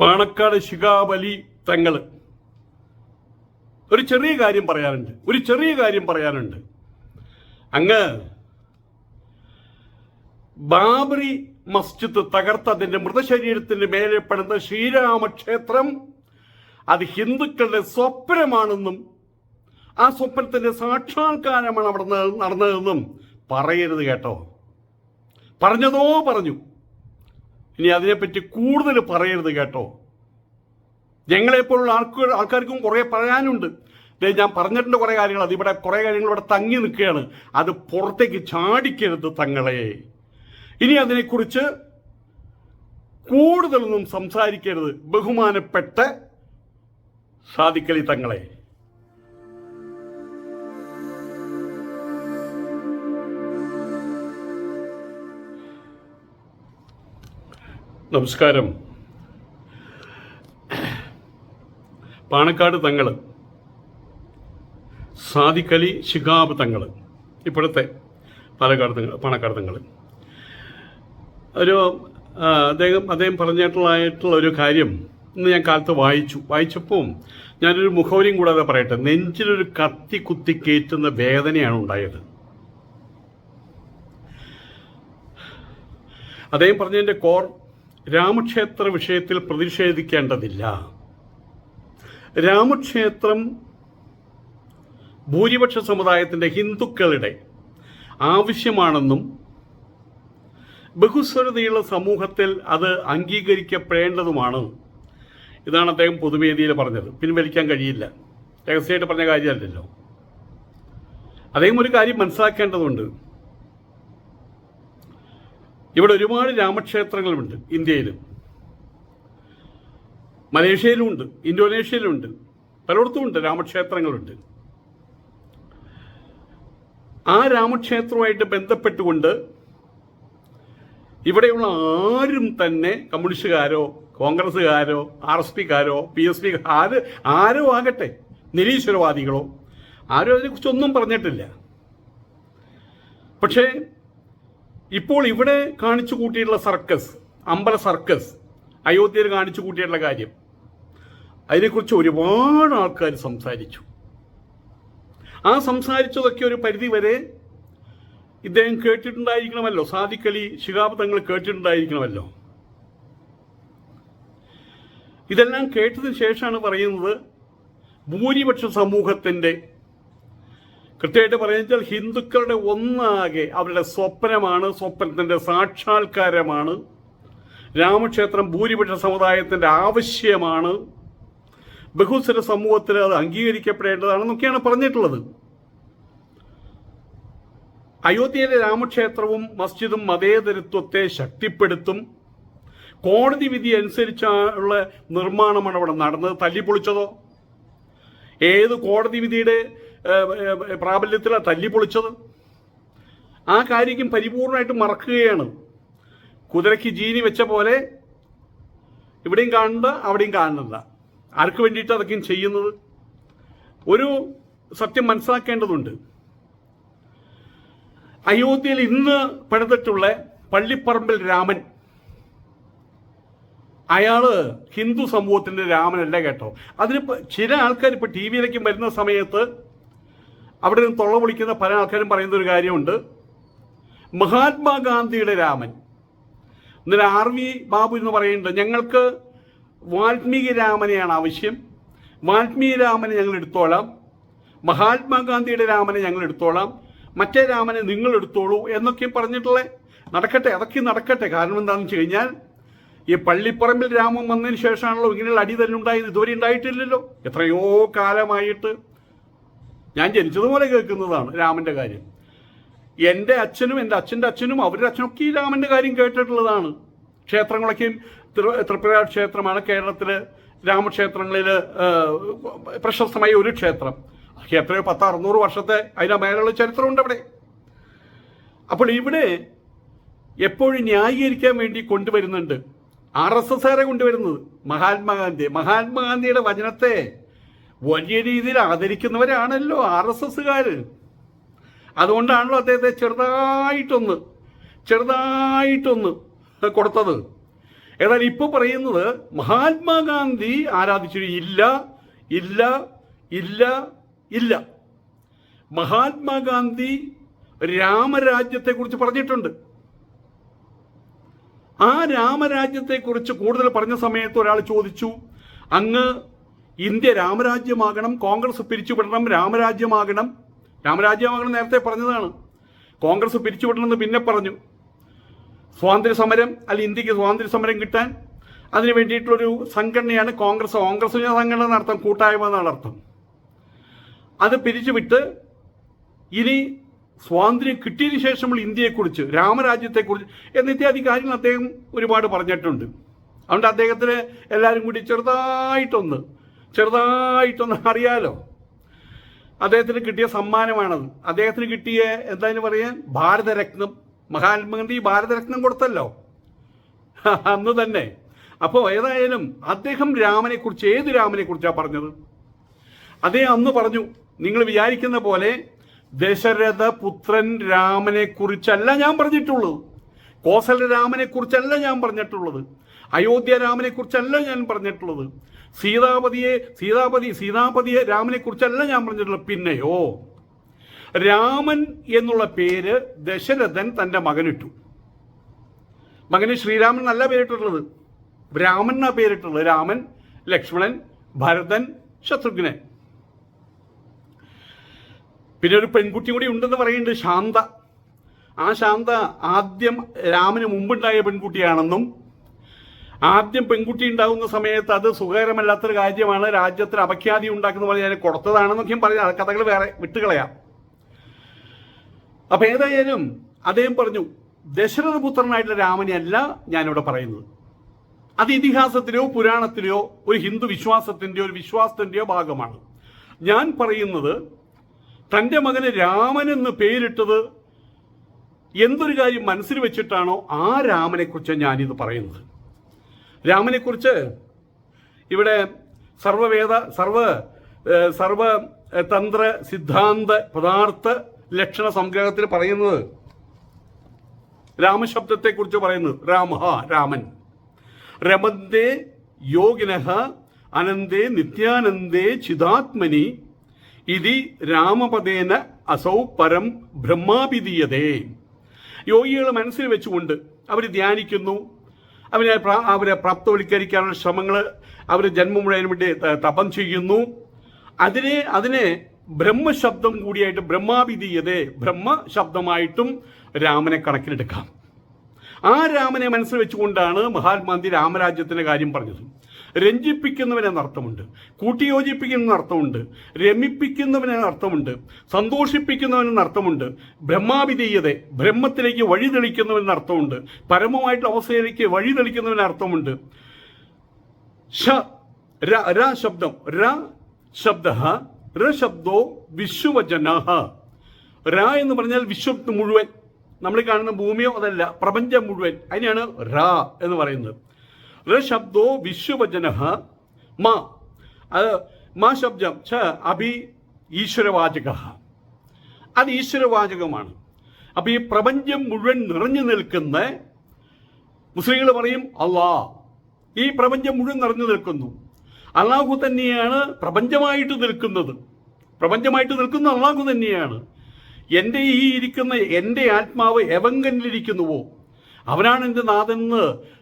പാണക്കാട് ശിഖാബലി തങ്ങൾ ഒരു ചെറിയ കാര്യം പറയാനുണ്ട്. ഒരു ചെറിയ കാര്യം പറയാനുണ്ട്. അങ്ങ് ബാബറി മസ്ജിദ് തകർത്ത് അതിന്റെ മൃതശരീരത്തിന് മേലെ പെടുന്ന ശ്രീരാമക്ഷേത്രം അത് ഹിന്ദുക്കളുടെ സ്വപ്നമാണെന്നും ആ സ്വപ്നത്തിന്റെ സാക്ഷാത്കാരമാണ് അവിടെ നടന്നതെന്നും പറയരുത് കേട്ടോ. പറഞ്ഞതോ പറഞ്ഞു. ഇനി അതിനെപ്പറ്റി കൂടുതൽ പറയരുത് കേട്ടോ. ഞങ്ങളെപ്പോലുള്ള ആൾക്ക് ആൾക്കാർക്കും കുറേ പറയാനുണ്ട്. ഞാൻ പറഞ്ഞിട്ടുണ്ട് കുറേ കാര്യങ്ങൾ. അതിവിടെ കുറേ കാര്യങ്ങൾ ഇവിടെ തങ്ങി നിൽക്കുകയാണ്. അത് പുറത്തേക്ക് ചാടിക്കരുത് തങ്ങളെ. ഇനി അതിനെക്കുറിച്ച് കൂടുതലൊന്നും സംസാരിക്കരുത്. ബഹുമാനപ്പെട്ട സാധിക്കലി തങ്ങളെ. നമസ്കാരം. പാണക്കാട് തങ്ങൾ സാദിക്കലി ശിഖാബ് തങ്ങൾ ഇപ്പോഴത്തെ പാലക്കാട് തങ്ങൾ പാണക്കാട് തങ്ങൾ ഒരു അദ്ദേഹം അദ്ദേഹം പറഞ്ഞിട്ടുള്ളതായിട്ടുള്ള ഒരു കാര്യം ഇന്ന് ഞാൻ കാലത്ത് വായിച്ചു. വായിച്ചപ്പോൾ ഞാനൊരു മുഖവരിയും കൂടാതെ പറയട്ടെ. നെഞ്ചിലൊരു കത്തി കുത്തി കയറ്റുന്ന വേദനയാണ് ഉണ്ടായത്. അദ്ദേഹം പറഞ്ഞതിന്റെ കോർ രാമക്ഷേത്ര വിഷയത്തിൽ പ്രതിഷേധിക്കേണ്ടതില്ല. രാമക്ഷേത്രം ഭൂരിപക്ഷ സമുദായത്തിന്റെ ഹിന്ദുക്കളുടെ ആവശ്യമാണെന്നും ബഹുസ്വരതയുള്ള സമൂഹത്തിൽ അത് അംഗീകരിക്കപ്പെടേണ്ടതുമാണ്. ഇതാണ് അദ്ദേഹം പൊതുവേദിയിൽ പറഞ്ഞത്. പിൻവലിക്കാൻ കഴിയില്ല. രഹസ്യമായിട്ട് പറഞ്ഞ കാര്യമല്ലല്ലോ. അദ്ദേഹം ഒരു കാര്യം മനസ്സിലാക്കേണ്ടതുണ്ട്. ഇവിടെ ഒരുപാട് രാമക്ഷേത്രങ്ങളുണ്ട് ഇന്ത്യയിൽ മലേഷ്യയിലുമുണ്ട് ഇന്തോനേഷ്യയിലുമുണ്ട് പലയിടത്തും ഉണ്ട് രാമക്ഷേത്രങ്ങളുണ്ട്. ആ രാമക്ഷേത്രവുമായിട്ട് ബന്ധപ്പെട്ടുകൊണ്ട് ഇവിടെയുള്ള ആരും തന്നെ കമ്മ്യൂണിസ്റ്റുകാരോ കോൺഗ്രസ്സുകാരോ ആർ എസ് പിക്കാരോ പി എസ് പി ആര് ആരോ ആകട്ടെ നിരീശ്വരവാദികളോ ആരും അതിനെക്കുറിച്ചൊന്നും പറഞ്ഞിട്ടില്ല. പക്ഷേ ഇപ്പോൾ ഇവിടെ കാണിച്ചു കൂട്ടിയിട്ടുള്ള സർക്കസ് അമ്പല സർക്കസ് അയോധ്യയിൽ കാണിച്ചു കൂട്ടിയിട്ടുള്ള കാര്യം. അതിനെക്കുറിച്ച് ഒരുപാട് ആൾക്കാർ സംസാരിച്ചു. ആ സംസാരിച്ചതൊക്കെ ഒരു പരിധി വരെ ഇദ്ദേഹം കേട്ടിട്ടുണ്ടായിരിക്കണമല്ലോ. സാദിക്കലി ശിഹാബ് തങ്ങൾ കേട്ടിട്ടുണ്ടായിരിക്കണമല്ലോ. ഇതെല്ലാം കേട്ടതിന് ശേഷമാണ് പറയുന്നത് ഭൂരിപക്ഷ സമൂഹത്തിന്റെ കൃത്യമായിട്ട് പറയുന്നത് ഹിന്ദുക്കളുടെ ഒന്നാകെ അവരുടെ സ്വപ്നമാണ് സ്വപ്നത്തിന്റെ സാക്ഷാത്കാരമാണ്. രാമക്ഷേത്രം ഭൂരിപക്ഷ സമുദായത്തിന്റെ ആവശ്യമാണ്. ബഹുസ്വര സമൂഹത്തിൽ അത് അംഗീകരിക്കപ്പെടേണ്ടതാണെന്നൊക്കെയാണ് പറഞ്ഞിട്ടുള്ളത്. അയോധ്യയിലെ രാമക്ഷേത്രവും മസ്ജിദും മതേതരത്വത്തെ ശക്തിപ്പെടുത്തും. കോടതി വിധി അനുസരിച്ചുള്ള നിർമ്മാണമാണ് അവിടെ നടന്നത്. തല്ലിപ്പൊളിച്ചതോ ഏത് കോടതി വിധിയുടെ പ്രാബല്യത്തിലാണ് തല്ലിപ്പൊളിച്ചത്. ആ കാര്യം പരിപൂർണമായിട്ട് മറക്കുകയാണ്. കുതിരയ്ക്ക് ജീനി വെച്ച പോലെ ഇവിടെയും കാണണ്ട അവിടെയും കാണണ്ട ആർക്ക് വേണ്ടിയിട്ട് അതൊക്കെയും ചെയ്യുന്നത്? ഒരു സത്യം മനസ്സിലാക്കേണ്ടതുണ്ട്. അയോധ്യയിൽ ഇന്ന് പണിതിട്ടുള്ള പള്ളിപ്പറമ്പിൽ രാമൻ. അയാൾ ഹിന്ദു സമൂഹത്തിന്റെ രാമനല്ല കേട്ടോ. അതിനിപ്പോ ചില ആൾക്കാർ ഇപ്പൊ ടി വിയിലേക്ക് വരുന്ന സമയത്ത് അവിടെ നിന്ന് തൊള്ള വിളിക്കുന്ന പല ആൾക്കാരും പറയുന്ന ഒരു കാര്യമുണ്ട്. മഹാത്മാഗാന്ധിയുടെ രാമൻ ഇന്നലെ ആർ വി ബാബു എന്ന് പറയുന്നുണ്ട് ഞങ്ങൾക്ക് വാൽമീകി രാമനെയാണ് ആവശ്യം. വാൽമീകി രാമനെ ഞങ്ങൾ എടുത്തോളാം. മഹാത്മാഗാന്ധിയുടെ രാമനെ ഞങ്ങൾ എടുത്തോളാം. മറ്റേ രാമനെ നിങ്ങൾ എടുത്തോളൂ എന്നൊക്കെ പറഞ്ഞിട്ടുള്ള നടക്കട്ടെ അതൊക്കെ നടക്കട്ടെ. കാരണം എന്താണെന്ന് വെച്ച് കഴിഞ്ഞാൽ ഈ പള്ളിപ്പറമ്പിൽ രാമം വന്നതിന് ശേഷമാണല്ലോ ഇങ്ങനെയുള്ള അടി തന്നെ ഉണ്ടായത് ഇതുവരെ ഉണ്ടായിട്ടില്ലല്ലോ. എത്രയോ കാലമായിട്ട് ഞാൻ ജനിച്ചതുപോലെ കേൾക്കുന്നതാണ് രാമന്റെ കാര്യം. എന്റെ അച്ഛനും എന്റെ അച്ഛന്റെ അച്ഛനും അവരുടെ അച്ഛനൊക്കെ ഈ രാമന്റെ കാര്യം കേട്ടിട്ടുള്ളതാണ്. ക്ഷേത്രങ്ങളൊക്കെയും ത്രി- ത്രിപുര ക്ഷേത്രമാണ് കേരളത്തിലെ രാമക്ഷേത്രങ്ങളിൽ പ്രശസ്തമായ ഒരു ക്ഷേത്രം. എത്രയോ പത്ത് അറുന്നൂറ് വർഷത്തെ അതിന്റെ മേലുള്ള ചരിത്രമുണ്ട് അവിടെ. അപ്പോൾ ഇവിടെ എപ്പോഴും ന്യായീകരിക്കാൻ വേണ്ടി കൊണ്ടുവരുന്നുണ്ട്. ആർ എസ് എസ്സുകാരെ കൊണ്ടുവരുന്നത്. മഹാത്മാഗാന്ധി മഹാത്മാഗാന്ധിയുടെ വചനത്തെ വലിയ രീതിയിൽ ആദരിക്കുന്നവരാണല്ലോ ആർ എസ് എസ്സുകാർ അതുകൊണ്ടാണല്ലോ അദ്ദേഹത്തെ ചെറുതായിട്ടൊന്ന് ചെറുതായിട്ടൊന്ന് കൊടുത്തത്. എന്നാൽ ഇപ്പൊ പറയുന്നത് മഹാത്മാഗാന്ധി ആരാധിച്ചു ഇല്ല ഇല്ല ഇല്ല ഇല്ല. മഹാത്മാഗാന്ധി രാമരാജ്യത്തെക്കുറിച്ച് പറഞ്ഞിട്ടുണ്ട്. ആ രാമരാജ്യത്തെക്കുറിച്ച് കൂടുതൽ പറഞ്ഞ സമയത്ത് ഒരാൾ ചോദിച്ചു അങ്ങ് ഇന്ത്യ രാമരാജ്യമാകണം കോൺഗ്രസ് പിരിച്ചുവിടണം രാമരാജ്യമാകണം. രാമരാജ്യമാകണം നേരത്തെ പറഞ്ഞതാണ്. കോൺഗ്രസ് പിരിച്ചുവിടണമെന്ന് പിന്നെ പറഞ്ഞു. സ്വാതന്ത്ര്യ സമരം അല്ല ഇന്ത്യയ്ക്ക് സ്വാതന്ത്ര്യ സമരം കിട്ടാൻ അതിന് വേണ്ടിയിട്ടുള്ളൊരു സംഘടനയാണ് കോൺഗ്രസ്. കോൺഗ്രസ് സംഘടന നടത്താം കൂട്ടായ്മ എന്നാണ് അർത്ഥം. അത് പിരിച്ചുവിട്ട് ഇനി സ്വാതന്ത്ര്യം കിട്ടിയതിനു ശേഷമുള്ള ഇന്ത്യയെക്കുറിച്ച് രാമരാജ്യത്തെക്കുറിച്ച് എന്നിത്യാദി കാര്യങ്ങൾ അദ്ദേഹം ഒരുപാട് പറഞ്ഞിട്ടുണ്ട്. അതുകൊണ്ട് അദ്ദേഹത്തിന് എല്ലാവരും കൂടി ചെറുതായിട്ടൊന്ന് ചെറുതായിട്ടൊന്ന് അറിയാലോ. അദ്ദേഹത്തിന് കിട്ടിയ സമ്മാനമാണത്. അദ്ദേഹത്തിന് കിട്ടിയ എന്തായാലും പറയാൻ? ഭാരതരത്നം. മഹാത്മാഗാന്ധി ഭാരതരത്നം കൊടുത്തല്ലോ. അന്ന് തന്നെ. അപ്പോൾ ഏതായാലും അദ്ദേഹം രാമനെക്കുറിച്ച് ഏത് രാമനെ കുറിച്ചാണ് പറഞ്ഞത്? അദ്ദേഹം അന്ന് പറഞ്ഞു നിങ്ങൾ വിചാരിക്കുന്ന പോലെ ദശരഥ പുത്രൻ രാമനെ കുറിച്ചല്ല ഞാൻ പറഞ്ഞിട്ടുള്ളത്. കോസല രാമനെ കുറിച്ചല്ല ഞാൻ പറഞ്ഞിട്ടുള്ളത്. അയോധ്യ രാമനെ കുറിച്ചല്ല ഞാൻ പറഞ്ഞിട്ടുള്ളത്. സീതാപതിയെ സീതാപതി സീതാപതിയെ രാമനെ കുറിച്ചല്ല ഞാൻ പറഞ്ഞിട്ടുള്ളത് പിന്നെയോ? രാമൻ എന്നുള്ള പേര് ദശരഥൻ തന്റെ മകനിട്ടു. മകന് ശ്രീരാമൻ നല്ല പേരിട്ടുള്ളത് രാമൻ എന്നാ പേരിട്ടുള്ളത്? രാമൻ ലക്ഷ്മണൻ ഭരതൻ ശത്രുഘ്നൻ. പിന്നെ ഒരു പെൺകുട്ടി കൂടി ഉണ്ടെന്ന് പറയുന്നുണ്ട് ശാന്ത. ആ ശാന്ത ആദ്യം രാമന് മുമ്പുണ്ടായ പെൺകുട്ടിയാണെന്നും ആദ്യം പെൺകുട്ടി ഉണ്ടാകുന്ന സമയത്ത് അത് സുഖകരമല്ലാത്തൊരു കാര്യമാണ്. രാജ്യത്തിൽ അപഖ്യാതി ഉണ്ടാക്കുന്ന പോലെ ഞാൻ കൊടുത്തതാണെന്നൊക്കെയും പറഞ്ഞ കഥകൾ വേറെ വിട്ടുകളയാം. അപ്പൊ ഏതായാലും അദ്ദേഹം പറഞ്ഞു ദശരഥ പുത്രനായിട്ടുള്ള രാമനെയല്ല ഞാനിവിടെ പറയുന്നത്. അത് ഇതിഹാസത്തിലെയോ പുരാണത്തിലെയോ ഒരു ഹിന്ദു വിശ്വാസത്തിന്റെയോ ഒരു വിശ്വാസത്തിന്റെയോ ഭാഗമാണ്. ഞാൻ പറയുന്നത് തന്റെ മകന് രാമൻ എന്ന് പേരിട്ടത് എന്തൊരു കാര്യം മനസ്സിൽ വെച്ചിട്ടാണോ ആ രാമനെക്കുറിച്ച് ഞാനിത് പറയുന്നത്. രാമനെക്കുറിച്ച് ഇവിടെ സർവവേദ സർവ സർവ തന്ത്ര സിദ്ധാന്ത പദാർത്ഥ ലക്ഷണ സംഗ്രഹത്തിൽ പറയുന്നത് രാമശബ്ദത്തെക്കുറിച്ച് പറയുന്നത് രാമ രാമൻ. രമന്തേ യോഗിനഹ അനന്തേ നിത്യാനന്ദേ ചിതാത്മനി ഇതി രാമപദേന അസൗ പരം ബ്രഹ്മാപിതീയതേ. യോഗികൾ മനസ്സിൽ വെച്ചുകൊണ്ട് അവർ ധ്യാനിക്കുന്നു. പ്രാ- അവരെ പ്രാപ്തവൽക്കരിക്കാനുള്ള ശ്രമങ്ങൾ അവർ ജന്മം വേണ്ടി തപം ചെയ്യുന്നു. അതിനെ അതിനെ ബ്രഹ്മശബ്ദം കൂടിയായിട്ട് ബ്രഹ്മാപിതീയതേ ബ്രഹ്മശബ്ദമായിട്ടും രാമനെ കണക്കിലെടുക്കാം. ആ രാമനെ മനസ്സിൽ വെച്ചുകൊണ്ടാണ് മഹാത്മാഗാന്ധി രാമരാജ്യത്തിന്റെ കാര്യം പറഞ്ഞത്. രഞ്ജിപ്പിക്കുന്നവനെന്ന അർത്ഥമുണ്ട്. കൂട്ടിയോജിപ്പിക്കുന്ന അർത്ഥമുണ്ട്. രമിപ്പിക്കുന്നവനെന്ന അർത്ഥമുണ്ട്. സന്തോഷിപ്പിക്കുന്നവനെന്ന അർത്ഥമുണ്ട്. ബ്രഹ്മാവിധീയത ബ്രഹ്മത്തിലേക്ക് വഴി തെളിക്കുന്നവനെന്ന അർത്ഥമുണ്ട്. പരമമായിട്ടുള്ള അവസ്ഥയിലേക്ക് വഴി തെളിക്കുന്നവന് അർത്ഥമുണ്ട്. ഷ ശബ്ദം. ര ശബ്ദ ര ശബ്ദോ വിശ്വവചന. ര എന്ന് പറഞ്ഞാൽ വിശ്വത്ത് മുഴുവൻ. നമ്മൾ കാണുന്ന ഭൂമിയോ അതല്ല പ്രപഞ്ചം മുഴുവൻ. അതിനെയാണ് ര എന്ന് പറയുന്നത്. ര ശബ്ദോ വിശ്വവചന മാ. അത് മാ ശബ്ദം ഛ അഭി ഈശ്വരവാചക. അത് ഈശ്വരവാചകമാണ്. അപ്പൊ ഈ പ്രപഞ്ചം മുഴുവൻ നിറഞ്ഞു നിൽക്കുന്ന മുസ്ലിങ്ങൾ പറയും അള്ളാ. ഈ പ്രപഞ്ചം മുഴുവൻ നിറഞ്ഞു നിൽക്കുന്നു. അള്ളാഹു തന്നെയാണ് പ്രപഞ്ചമായിട്ട് നിൽക്കുന്നത്. പ്രപഞ്ചമായിട്ട് നിൽക്കുന്ന അള്ളാഹു തന്നെയാണ്. എന്റെ ഈ ഇരിക്കുന്ന എന്റെ ആത്മാവ് എവങ്കനിലിരിക്കുന്നുവോ? അവനാണ് എന്റെ നാഥെന്ന്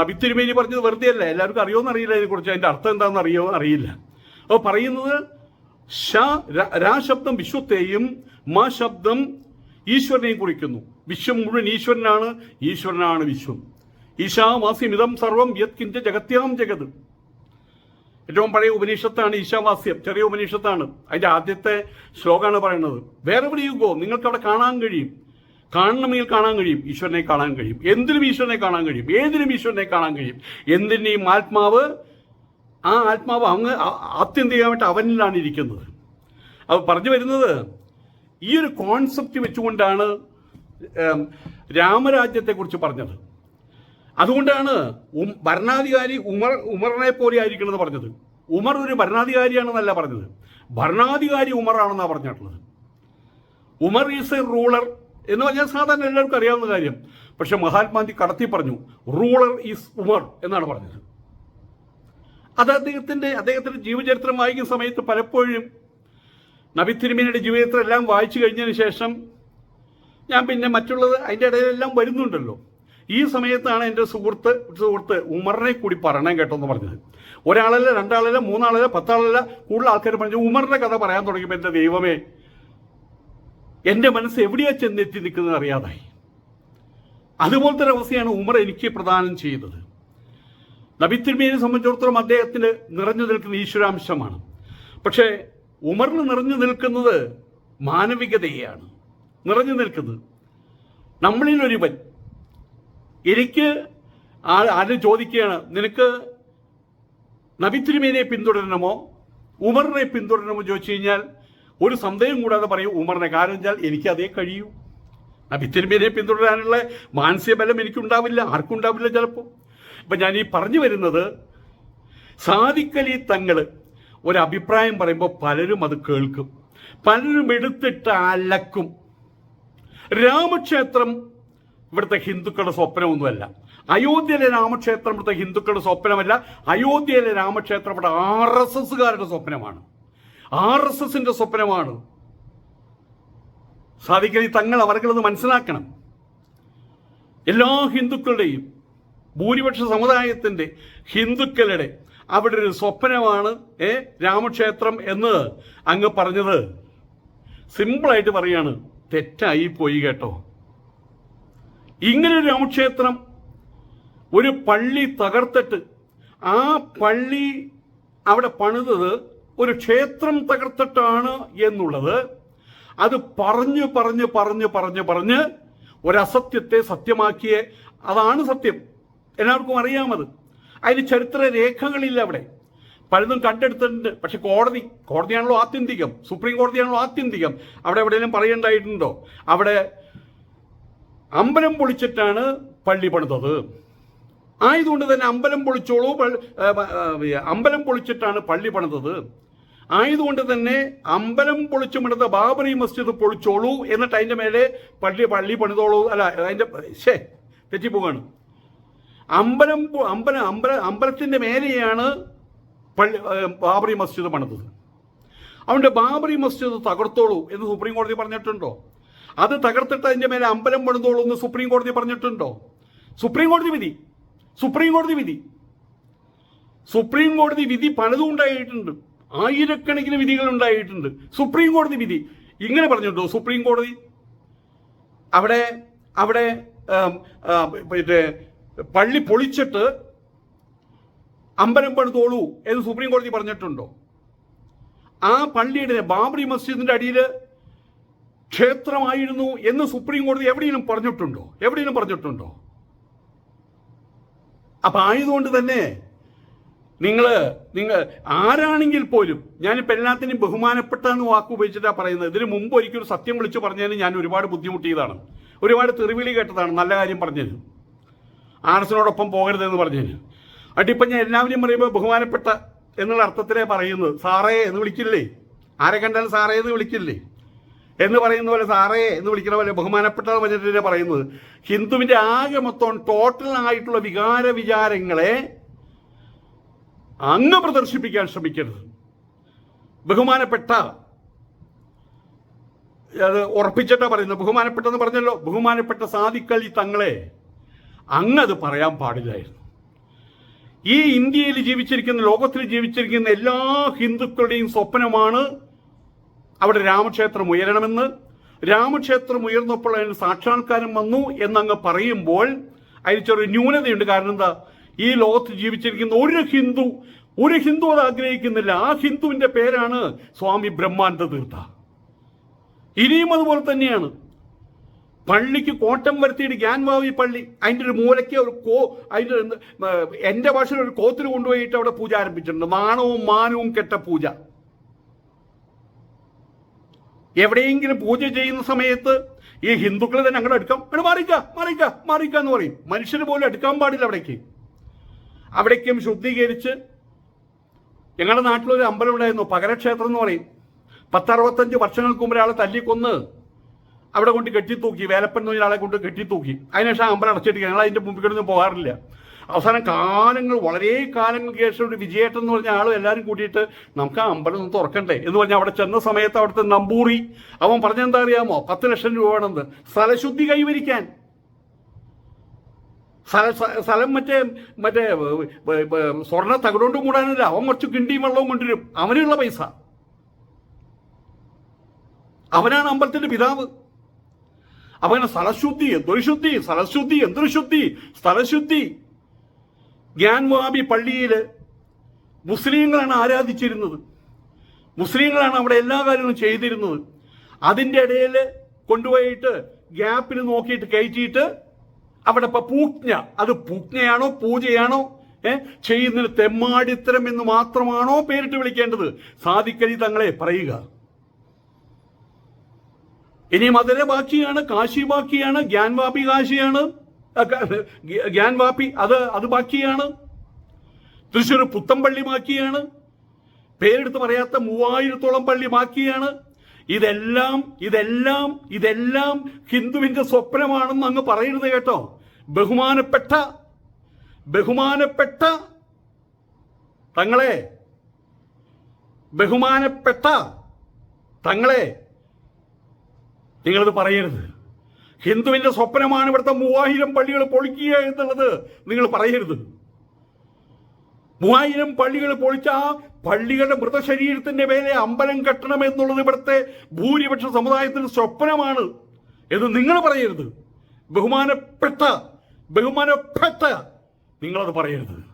നബിത്തിരുമേനി പറഞ്ഞത് വെറുതെ അല്ല എല്ലാവർക്കും അറിയോന്ന് അറിയില്ല ഇതിനെക്കുറിച്ച്. അതിന്റെ അർത്ഥം എന്താണെന്ന് അറിയോ അറിയില്ല. അപ്പോൾ പറയുന്നത് ഷ രാ ശബ്ദം വിശ്വത്തെയും മ ശബ്ദം ഈശ്വരനെയും കുറിക്കുന്നു. വിശ്വം മുഴുവൻ ഈശ്വരനാണ് ഈശ്വരനാണ് വിശ്വം. ഈശാവാസ്യമിതം സർവം യത് കിഞ്ച ജഗത്യാം ജഗത്. ഏറ്റവും പഴയ ഉപനിഷത്താണ് ഈശാവാസ്യം ചെറിയ ഉപനിഷത്താണ്. അതിന്റെ ആദ്യത്തെ ശ്ലോകമാണ് പറയുന്നത്. വേറെ എവിടെ യുഗോ നിങ്ങൾക്ക് അവിടെ കാണാൻ കഴിയും. കാണണമെങ്കിൽ കാണാൻ കഴിയും ഈശ്വരനെ കാണാൻ കഴിയും. എന്തിനും ഈശ്വരനെ കാണാൻ കഴിയും ഏതിനും ഈശ്വരനെ കാണാൻ കഴിയും. എന്തിനേയും ആത്മാവ്? ആ ആത്മാവ് അങ്ങ് ആത്യന്തികമായിട്ട് അവനിലാണ് ഇരിക്കുന്നത്. അവ പറഞ്ഞു വരുന്നത് ഈ ഒരു കോൺസെപ്റ്റ് വെച്ചുകൊണ്ടാണ് രാമരാജ്യത്തെക്കുറിച്ച് പറഞ്ഞത്. അതുകൊണ്ടാണ് ഭരണാധികാരി ഉമർ ഉമറിനെ പോലെ ആയിരിക്കണമെന്ന് പറഞ്ഞത്. ഉമർ ഒരു ഭരണാധികാരിയാണെന്നല്ല പറഞ്ഞത്. ഭരണാധികാരി ഉമറാണെന്നാണ് പറഞ്ഞിട്ടുള്ളത്. Umar is a ruler. എന്ന് പറഞ്ഞാൽ സാധാരണ എല്ലാവർക്കും അറിയാവുന്ന കാര്യം. പക്ഷെ മഹാത്മാഗാന്ധി കടത്തി പറഞ്ഞു റൂളർ ഈസ് ഉമർ എന്നാണ് പറഞ്ഞത്. അത് അദ്ദേഹത്തിന്റെ അദ്ദേഹത്തിന്റെ ജീവചരിത്രം വായിക്കുന്ന സമയത്ത് പലപ്പോഴും നബി തിരുമേനിയുടെ ജീവചരിത്രം എല്ലാം വായിച്ചു കഴിഞ്ഞതിന് ശേഷം ഞാൻ പിന്നെ മറ്റുള്ളത് അതിന്റെ ഇടയിലെല്ലാം വരുന്നുണ്ടല്ലോ. ഈ സമയത്താണ് എന്റെ സുഹൃത്ത് സുഹൃത്ത് ഉമറിനെ കൂടി പറയണം കേട്ടോന്ന് പറഞ്ഞത്. ഒരാളല്ല രണ്ടാളല്ല മൂന്നാളല്ല പത്താളല്ല കൂടുതൽ ആൾക്കാർ പറഞ്ഞു ഉമറിന്റെ കഥ പറയാൻ തുടങ്ങിയപ്പോൾ എന്റെ ദൈവമേ എന്റെ മനസ്സ് എവിടെയാ ചെന്നെത്തി നിൽക്കുന്നത് അറിയാതായി. അതുപോലത്തെ അവസ്ഥയാണ് ഉമർ എനിക്ക് പ്രദാനം ചെയ്തത്. നബിത്തിരുമേനെ സംബന്ധിച്ചിടത്തോളം അദ്ദേഹത്തിന് നിറഞ്ഞു നിൽക്കുന്ന ഈശ്വരാംശമാണ്. പക്ഷേ ഉമറിന് നിറഞ്ഞു നിൽക്കുന്നത് മാനവികതയാണ് നിറഞ്ഞു നിൽക്കുന്നത് നമ്മളിൽ ഒരുവൻ എനിക്ക് ആരും ചോദിക്കുകയാണ് നിനക്ക് നബിത്തിരുമേനെ പിന്തുടരണമോ? ഉമറിനെ പിന്തുടരണമോ? ചോദിച്ചു കഴിഞ്ഞാൽ ഒരു സന്ദേഹം കൂടാതെ പറയും ഉമറിനെ കാരണം വെച്ചാൽ എനിക്ക് അതേ കഴിയൂ. ആ തിരുമേനിയെ പിന്തുടരാനുള്ള മാനസിക ബലം എനിക്കുണ്ടാവില്ല ആർക്കും ഉണ്ടാവില്ല ചിലപ്പോൾ. അപ്പം ഞാൻ ഈ പറഞ്ഞു വരുന്നത് സാധിക്കലി തങ്ങൾ ഒരഭിപ്രായം പറയുമ്പോൾ പലരും അത് കേൾക്കും. പലരും എടുത്തിട്ട് അലക്കും. രാമക്ഷേത്രം ഇവിടുത്തെ ഹിന്ദുക്കളുടെ സ്വപ്നമൊന്നുമല്ല. അയോധ്യയിലെ രാമക്ഷേത്രം ഇവിടുത്തെ ഹിന്ദുക്കളുടെ സ്വപ്നമല്ല. അയോധ്യയിലെ രാമക്ഷേത്രം ഇവിടെ ആർ എസ് എസ്സുകാരുടെ സ്വപ്നമാണ്. ആർ എസ് എസിന്റെ സ്വപ്നമാണ് സാധിക്കലി തങ്ങൾ അവർക്കുള്ളത് മനസ്സിലാക്കണം. എല്ലാ ഹിന്ദുക്കളുടെയും ഭൂരിപക്ഷ സമുദായത്തിന്റെ ഹിന്ദുക്കളുടെ അവിടെ ഒരു സ്വപ്നമാണ് ഏ രാമക്ഷേത്രം എന്ന് അങ്ങ് പറഞ്ഞത്. സിമ്പിളായിട്ട് പറയാണ് തെറ്റായി പോയി കേട്ടോ. ഇങ്ങനെ രാമക്ഷേത്രം ഒരു പള്ളി തകർത്തിട്ട് ആ പള്ളി അവിടെ പണിതത് ഒരു ക്ഷേത്രം തകർത്തിട്ടാണ് എന്നുള്ളത്. അത് പറഞ്ഞു പറഞ്ഞു പറഞ്ഞു പറഞ്ഞു പറഞ്ഞ് ഒരസത്യത്തെ സത്യമാക്കിയ അതാണ് സത്യം. എല്ലാവർക്കും അറിയാമത്. അതിന് ചരിത്ര രേഖകളില്ല അവിടെ. പലതും കണ്ടെടുത്തിട്ടുണ്ട്. പക്ഷെ കോടതി കോടതിയാണല്ലോ ആത്യന്തികം. സുപ്രീം കോടതിയാണല്ലോ ആത്യന്തികം. അവിടെ എവിടെയെങ്കിലും പറയേണ്ടായിട്ടുണ്ടോ? അവിടെ അമ്പലം പൊളിച്ചിട്ടാണ് പള്ളി പണിതത്. ആയതുകൊണ്ട് തന്നെ അമ്പലം പൊളിച്ചോളൂ അമ്പലം പൊളിച്ചിട്ടാണ് പള്ളി പണിതത്. ആയതുകൊണ്ട് തന്നെ അമ്പലം പൊളിച്ചു പണിത ബാബറി മസ്ജിദ് പൊളിച്ചോളൂ എന്നിട്ട് അതിന്റെ മേലെ പള്ളി പള്ളി പണിതോളൂ. അല്ല അതിന്റെ ശേ തെറ്റിപ്പോവാണ്. അമ്പലം അമ്പലം അമ്പല അമ്പലത്തിന്റെ മേലെയാണ് പള്ളി ബാബറി മസ്ജിദ് പണിതത്. അതുകൊണ്ട് ബാബറി മസ്ജിദ് തകർത്തോളൂ എന്ന് സുപ്രീം കോടതി പറഞ്ഞിട്ടുണ്ടോ? അത് തകർത്തിട്ട് അതിന്റെ മേലെ അമ്പലം പണിതോളൂ എന്ന് സുപ്രീം കോടതി പറഞ്ഞിട്ടുണ്ടോ? സുപ്രീം കോടതി വിധി. സുപ്രീം കോടതി വിധി. സുപ്രീം കോടതി വിധി പലതും ഉണ്ടായിട്ടുണ്ട് ആയിരക്കണക്കിന് വിധികൾ ഉണ്ടായിട്ടുണ്ട്. സുപ്രീം കോടതി വിധി. ഇങ്ങനെ പറഞ്ഞിട്ടോ സുപ്രീം കോടതി അവിടെ അവിടെ പള്ളി പൊളിച്ചിട്ട് അമ്പലം പണിതോളൂ എന്ന് സുപ്രീം കോടതി പറഞ്ഞിട്ടുണ്ടോ? ആ പള്ളിയുടെ ബാബറി മസ്ജിദിന്റെ അടിയിൽ ക്ഷേത്രമായിരുന്നു എന്ന് സുപ്രീം കോടതി എവിടെയും പറഞ്ഞിട്ടുണ്ടോ? എവിടെയും പറഞ്ഞിട്ടുണ്ടോ? അപ്പൊ ആയതുകൊണ്ട് തന്നെ നിങ്ങൾ നിങ്ങൾ ആരാണെങ്കിൽ പോലും ഞാനിപ്പോൾ എല്ലാത്തിനും ബഹുമാനപ്പെട്ട എന്ന് വാക്ക് ഉപയോഗിച്ചിട്ടാണ് പറയുന്നത്. ഇതിന് മുമ്പ് ഒരിക്കലും സത്യം വിളിച്ചു പറഞ്ഞതിന് ഞാൻ ഒരുപാട് ബുദ്ധിമുട്ടിയതാണ്. ഒരുപാട് തെറിവിളി കേട്ടതാണ് നല്ല കാര്യം പറഞ്ഞതിന്. ആർസിനോടൊപ്പം പോകരുതെന്ന് പറഞ്ഞതിന്. അട്ടിപ്പം ഞാൻ എല്ലാവരെയും പറയുമ്പോൾ ബഹുമാനപ്പെട്ട എന്നുള്ള അർത്ഥത്തിലേ പറയുന്നത്. സാറേ എന്ന് വിളിക്കില്ലേ? ആരെ കണ്ടാലും സാറേ എന്ന് വിളിക്കില്ലേ? എന്ന് പറയുന്ന പോലെ സാറേ എന്ന് വിളിക്കുന്ന പോലെ ബഹുമാനപ്പെട്ട പറഞ്ഞിട്ട് പറയുന്നത്. ഹിന്ദുവിന്റെ ആകെ മൊത്തം ടോട്ടൽ ആയിട്ടുള്ള വികാര വിചാരങ്ങളെ അങ്ങ് പ്രദർശിപ്പിക്കാൻ ശ്രമിക്കരുത്. ബഹുമാനപ്പെട്ട അത് ഉറപ്പിച്ചിട്ടാ പറയുന്നത് ബഹുമാനപ്പെട്ടെന്ന് പറഞ്ഞല്ലോ. ബഹുമാനപ്പെട്ട സാധിക്കളി തങ്ങളെ അങ്ങത് പറയാൻ പാടില്ലായിരുന്നു. ഈ ഇന്ത്യയിൽ ജീവിച്ചിരിക്കുന്ന ലോകത്തിൽ ജീവിച്ചിരിക്കുന്ന എല്ലാ ഹിന്ദുക്കളുടെയും സ്വപ്നമാണ് അവിടെ രാമക്ഷേത്രം ഉയരണമെന്ന്. രാമക്ഷേത്രം ഉയർന്നപ്പോൾ അതിന് സാക്ഷാത്കാരം വന്നു എന്നങ്ങ് പറയുമ്പോൾ അതിന് ചെറിയ ന്യൂനതയുണ്ട്. കാരണം എന്താ? ഈ ലോകത്ത് ജീവിച്ചിരിക്കുന്ന ഒരു ഹിന്ദു ഒരു ഹിന്ദു അത് ആഗ്രഹിക്കുന്നില്ല. ആ ഹിന്ദുവിന്റെ പേരാണ് സ്വാമി ബ്രഹ്മാനന്ദ തീർത്ഥ. ഇനിയും അതുപോലെ തന്നെയാണ്. പള്ളിക്ക് കോട്ടം വരുത്തിയിട്ട് ഗ്യാൻവാവി പള്ളി അതിന്റെ ഒരു മൂലയ്ക്ക് ഒരു കോ അതിന്റെ എന്റെ ഭാഷയിൽ ഒരു കോത്തിൽ കൊണ്ടുപോയിട്ട് അവിടെ പൂജ ആരംഭിച്ചിട്ടുണ്ട്. നാണവും മാനവും കെട്ട പൂജ. എവിടെയെങ്കിലും പൂജ ചെയ്യുന്ന സമയത്ത് ഈ ഹിന്ദുക്കളെ തന്നെ അങ്ങോട്ട് എടുക്കാം. അങ്ങോട്ട് മാറിക്ക മാറിക്ക മാറിക്ക എന്ന് പറയും. മനുഷ്യർ പോലും എടുക്കാൻ പാടില്ല അവിടേക്ക്. അവിടേക്കും ശുദ്ധീകരിച്ച് ഞങ്ങളുടെ നാട്ടിലൊരു അമ്പലം ഉണ്ടായിരുന്നു പകരക്ഷേത്രം എന്ന് പറയും. പത്തറുപത്തഞ്ച് വർഷങ്ങൾക്ക് മുമ്പ് ഒരാളെ തല്ലിക്കൊന്ന് അവിടെ കൊണ്ട് കെട്ടിത്തൂക്കി വേലപ്പൻ എന്ന് പറഞ്ഞ ആളെ കൊണ്ട് കെട്ടിത്തൂക്കി. അതിനുശേഷം അമ്പലം അടച്ചിട്ട് ഞങ്ങൾ അതിന്റെ മുമ്പിൽ കിടന്ന് പോകാറില്ല. അവസാനം കാലങ്ങൾ വളരെ കാലങ്ങൾക്ക് ശേഷം ഒരു വിജയേട്ടൻ എന്ന് പറഞ്ഞ ആളും എല്ലാവരും കൂട്ടിയിട്ട് നമുക്ക് ആ അമ്പലം ഒന്ന് തുറക്കണ്ടേ എന്ന് പറഞ്ഞാൽ അവിടെ ചെന്ന സമയത്ത് അവിടുത്തെ നമ്പൂറി അവൻ പറഞ്ഞെന്താ അറിയാമോ? പത്ത് ലക്ഷം രൂപ വേണമെന്ന് സ്ഥലശുദ്ധി കൈവരിക്കാൻ. സ്ഥല സ്ഥ- സ്ഥലം മറ്റേ മറ്റേ സ്വർണ തകടുകൊണ്ട് കൂടാനില്ല. അവൻ കുറച്ച് കിണ്ടിയും വെള്ളവും കൊണ്ടുവരും. അവനുള്ള പൈസ. അവനാണ് അമ്പലത്തിന്റെ പിതാവ്. അവനെ സ്ഥലശുദ്ധി യന്ത്രശുദ്ധി ശുദ്ധി സ്ഥലശുദ്ധി യന്ത്രശുദ്ധി ശുദ്ധി സ്ഥലശുദ്ധി ഗ്യാൻവാബി പള്ളിയിൽ മുസ്ലിങ്ങളാണ് ആരാധിച്ചിരുന്നത്. മുസ്ലിങ്ങളാണ് അവിടെ എല്ലാ കാര്യങ്ങളും ചെയ്തിരുന്നത്. അതിന്റെ ഇടയിൽ കൊണ്ടുപോയിട്ട് ഗ്യാപ്പിൽ നോക്കിയിട്ട് കയറ്റിയിട്ട് അവിടെ ഇപ്പൊ പൂജ്ഞ. അത് പൂജ്ഞയാണോ പൂജയാണോ? ഏ? ചെയ്യുന്നതിന് തെമ്മാടിത്തരം എന്ന് മാത്രമാണോ പേരിട്ട് വിളിക്കേണ്ടത്? സാധിക്കലി തങ്ങളെ പറയുക. ഇനി മധുര ബാക്കിയാണ് കാശി ബാക്കിയാണ് ഗ്യാൻവാപി കാശിയാണ് ഗ്യാൻവാപി അത് അത് ബാക്കിയാണ്. തൃശ്ശൂർ പുത്തമ്പള്ളി ബാക്കിയാണ്. പേരെടുത്ത് പറയാത്ത മൂവായിരത്തോളം പള്ളി ബാക്കിയാണ്. ഇതെല്ലാം ഇതെല്ലാം ഇതെല്ലാം ഹിന്ദുവിന്റെ സ്വപ്നമാണെന്ന് അങ്ങ് പറയരുത് കേട്ടോ. ബഹുമാനപ്പെട്ട ബഹുമാനപ്പെട്ട തങ്ങളെ ബഹുമാനപ്പെട്ട തങ്ങളെ നിങ്ങളത് പറയരുത്. ഹിന്ദുവിന്റെ സ്വപ്നമാണ് ഇവിടുത്തെ മൂവായിരം പള്ളികൾ പൊളിക്കുക എന്നുള്ളത് നിങ്ങൾ പറയരുത്. മൂവായിരം പള്ളികൾ പൊളിച്ച ആ പള്ളികളുടെ മൃതശരീരത്തിന്റെ മേലെ അമ്പലം കെട്ടണം എന്നുള്ളത് ഇവിടുത്തെ ഭൂരിപക്ഷ സമുദായത്തിന് സ്വപ്നമാണ് എന്ന് നിങ്ങൾ പറയരുത്. ബഹുമാനപ്പെട്ട ബഹുമാനപ്പെട്ട നിങ്ങളത് പറയരുത്.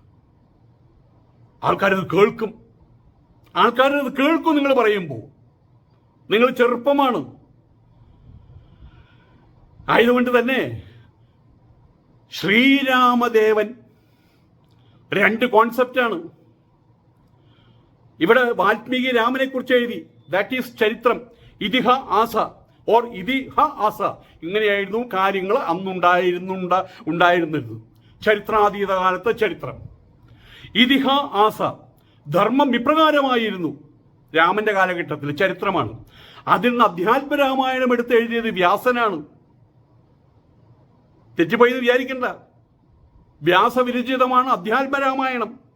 ആൾക്കാരത് കേൾക്കും. ആൾക്കാരത് കേൾക്കും നിങ്ങൾ പറയുമ്പോൾ. നിങ്ങൾ ചെറുപ്പമാണ്. ആയതുകൊണ്ട് തന്നെ ശ്രീരാമദേവൻ രണ്ട് കോൺസെപ്റ്റാണ് ഇവിടെ വാൽമീകി രാമനെ കുറിച്ച് എഴുതി. ദാറ്റ് ഈസ് ചരിത്രം. ഇതിഹ ആസ. ഓർ ഇതിഹ ആസ. ഇങ്ങനെയായിരുന്നു കാര്യങ്ങൾ അന്നുണ്ടായിരുന്നുണ്ട ഉണ്ടായിരുന്നിരുന്നു ചരിത്രാതീത കാലത്തെ ചരിത്രം. ഇതിഹ ആസ. ധർമ്മം വിപ്രകാരമായിരുന്നു രാമന്റെ കാലഘട്ടത്തിൽ ചരിത്രമാണ്. അതിൽ നിന്ന് അധ്യാത്മ രാമായണം എടുത്ത് എഴുതിയത് വ്യാസനാണ്. തെറ്റിപ്പോയത് വിചാരിക്കണ്ട. വ്യാസവിരചിതമാണ് അധ്യാത്മ രാമായണം.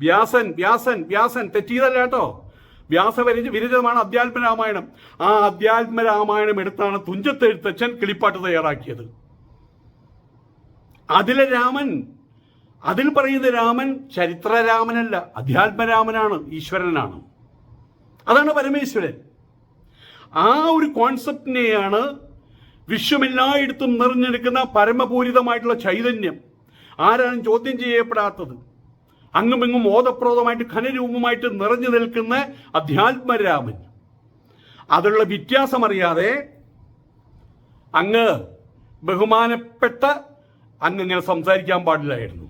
വ്യാസൻ വ്യാസൻ വ്യാസൻ. തെറ്റിയതല്ല കേട്ടോ. വ്യാസ വിരചിതമാണ് അധ്യാത്മ രാമായണം. ആ അധ്യാത്മ രാമായണം എടുത്താണ് തുഞ്ചത്തെഴുത്തച്ഛൻ കിളിപ്പാട്ട് തയ്യാറാക്കിയത്. അതിലെ രാമൻ അതിൽ പറയുന്ന രാമൻ ചരിത്രരാമനല്ല അധ്യാത്മരാമനാണ് ഈശ്വരനാണ്. അതാണ് പരമേശ്വരൻ. ആ ഒരു കോൺസെപ്റ്റിനെയാണ് വിശ്വമെല്ലായിടത്തും നിറഞ്ഞെടുക്കുന്ന പരമപൂരിതമായിട്ടുള്ള ചൈതന്യം. ആരാണ് ചോദ്യം ചെയ്യപ്പെടാത്തത്? അങ്ങുമിങ്ങും ഓതപ്രോതമായിട്ട് ഖനരൂപമായിട്ട് നിറഞ്ഞു നിൽക്കുന്ന അധ്യാത്മരാമൻ. അതിലുള്ള വ്യത്യാസം അറിയാതെ അങ്ങ് ബഹുമാനപ്പെട്ട അങ്ങ് ഇങ്ങനെ സംസാരിക്കാൻ പാടില്ലായിരുന്നു.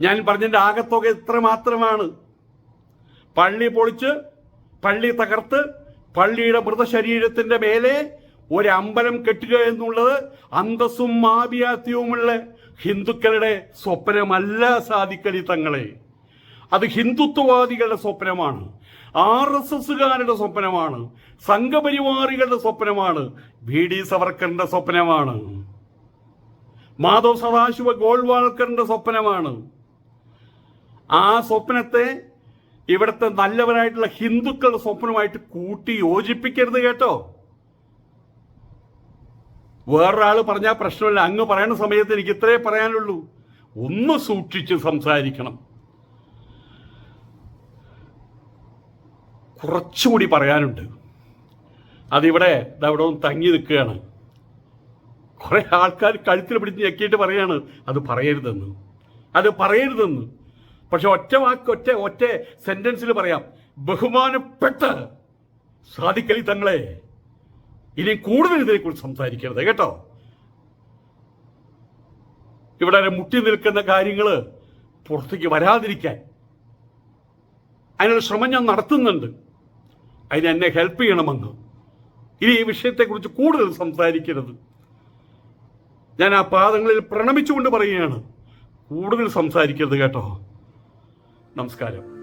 ഞാൻ പറഞ്ഞതിന്റെ ആകത്തുക ഇത്ര മാത്രമാണ്. പള്ളി പൊളിച്ച് പള്ളി തകർത്ത് പള്ളിയുടെ മൃതശരീരത്തിന്റെ മേലെ ഒരു അമ്പലം കെട്ടുക എന്നുള്ളത് അന്തസ്സും ആഭിയാത്യവുമുള്ള ഹിന്ദുക്കളുടെ സ്വപ്നമല്ല സാധിക്കലി തങ്ങളെ. അത് ഹിന്ദുത്വവാദികളുടെ സ്വപ്നമാണ്. ആർ എസ് എസ്സുകാരുടെ സ്വപ്നമാണ്. സംഘപരിവാറികളുടെ സ്വപ്നമാണ്. വി ഡി സവർക്കറിന്റെ സ്വപ്നമാണ്. മാധവ് സദാശിവ ഗോൾവാൾക്കറിന്റെ സ്വപ്നമാണ്. ആ സ്വപ്നത്തെ ഇവിടുത്തെ നല്ലവരായിട്ടുള്ള ഹിന്ദുക്കളുടെ സ്വപ്നമായിട്ട് കൂട്ടി യോജിപ്പിക്കരുത് കേട്ടോ. വേറൊരാൾ പറഞ്ഞാൽ പ്രശ്നമില്ല. അങ്ങ് പറയുന്ന സമയത്ത് എനിക്ക് ഇത്രേ പറയാനുള്ളൂ. ഒന്ന് സൂക്ഷിച്ച് സംസാരിക്കണം. കുറച്ചുകൂടി പറയാനുണ്ട്. അതിവിടെ ദാ ഇവിടെ ഒന്ന് തങ്ങി നിൽക്കുകയാണ്. കുറെ ആൾക്കാർ കഴുത്തിൽ പിടിച്ച് ഞെക്കിയിട്ട് പറയാണ് അത് പറയരുതെന്ന്. അത് പറയരുതെന്ന്. പക്ഷെ ഒറ്റ വാക്ക് ഒറ്റ ഒറ്റ സെന്റൻസിൽ പറയാം. ബഹുമാനപ്പെട്ട സാധിക്കലി തങ്ങളെ. ഇനി കൂടുതൽ ഇതിനെക്കുറിച്ച് സംസാരിക്കരുത് കേട്ടോ? ഇവിടെ മുട്ടി നിൽക്കുന്ന കാര്യങ്ങൾ പുറത്തേക്ക് വരാതിരിക്കാൻ അതിനൊരു ശ്രമം ഞാൻ നടത്തുന്നുണ്ട്. അതിന് എന്നെ ഹെൽപ്പ് ചെയ്യണമെന്ന്. ഇനി ഈ വിഷയത്തെക്കുറിച്ച് കൂടുതൽ സംസാരിക്കരുത്. ഞാൻ ആ പാദങ്ങളിൽ പ്രണമിച്ചുകൊണ്ട് പറയുകയാണ്. കൂടുതൽ സംസാരിക്കരുത് കേട്ടോ. നമസ്കാരം.